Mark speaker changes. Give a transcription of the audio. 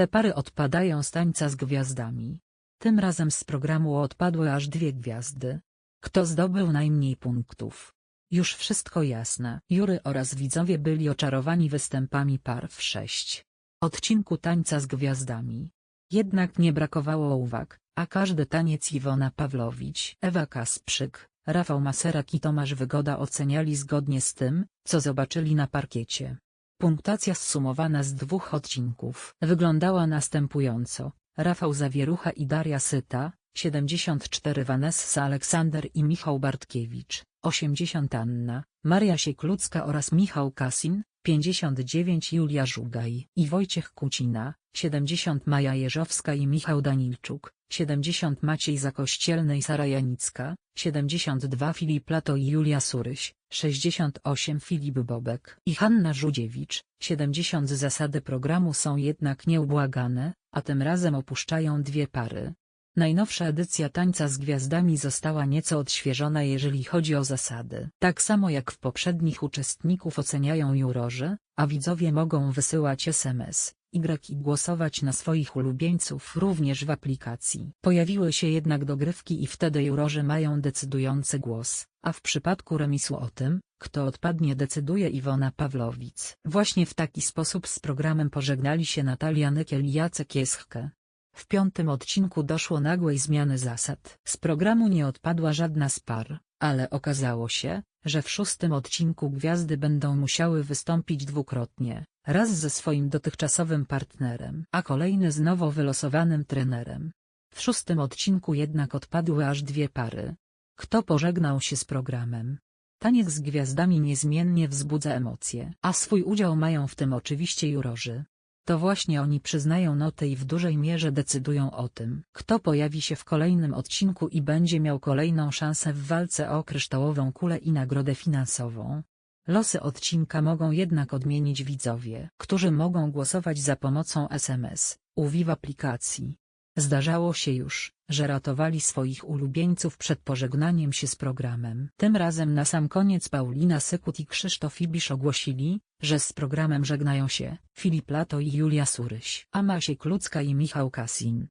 Speaker 1: Te pary odpadają z tańca z gwiazdami. Tym razem z programu odpadły aż dwie gwiazdy. Kto zdobył najmniej punktów? Już wszystko jasne. Jury oraz widzowie byli oczarowani występami par w sześć odcinku Tańca z Gwiazdami. Jednak nie brakowało uwag, a każdy taniec Iwona Pawlowicz, Ewa Kasprzyk, Rafał Maserak i Tomasz Wygoda oceniali zgodnie z tym, co zobaczyli na parkiecie. Punktacja zsumowana z dwóch odcinków wyglądała następująco. Rafał Zawierucha i Daria Syta, 74 Vanessa Aleksander i Michał Bartkiewicz, 80 Anna, Maria Sieklucka oraz Michał Kasin, 59 Julia Żugaj i Wojciech Kucina, 70 Maja Jeżowska i Michał Danilczuk, 70 Maciej Zakościelny i Sara Janicka, 72 Filip Lato i Julia Suryś, 68 Filip Bobek i Hanna Żudziewicz, 70 Zasady programu są jednak nieubłagane, a tym razem opuszczają dwie pary. Najnowsza edycja Tańca z Gwiazdami została nieco odświeżona jeżeli chodzi o zasady. Tak samo jak w poprzednich uczestników oceniają jurorzy, a widzowie mogą wysyłać SMS, Y i głosować na swoich ulubieńców również w aplikacji. Pojawiły się jednak dogrywki i wtedy jurorzy mają decydujący głos, a w przypadku remisu o tym, kto odpadnie decyduje Iwona Pawlowic. Właśnie w taki sposób z programem pożegnali się Natalia Nykiel i Jacek Jeschke. W piątym odcinku doszło nagłej zmiany zasad. Z programu nie odpadła żadna z par, ale okazało się, że w szóstym odcinku gwiazdy będą musiały wystąpić dwukrotnie, raz ze swoim dotychczasowym partnerem, a kolejny z nowo wylosowanym trenerem. W szóstym odcinku jednak odpadły aż dwie pary. Kto pożegnał się z programem? Taniec z gwiazdami niezmiennie wzbudza emocje, a swój udział mają w tym oczywiście jurorzy. To właśnie oni przyznają notę i w dużej mierze decydują o tym, kto pojawi się w kolejnym odcinku i będzie miał kolejną szansę w walce o kryształową kulę i nagrodę finansową. Losy odcinka mogą jednak odmienić widzowie, którzy mogą głosować za pomocą SMS, UWI w aplikacji. Zdarzało się już, że ratowali swoich ulubieńców przed pożegnaniem się z programem. Tym razem na sam koniec Paulina Sykut i Krzysztof Ibisz ogłosili, że z programem żegnają się Filip Lato i Julia Suryś, a Maciek Klucka i Michał Kasin.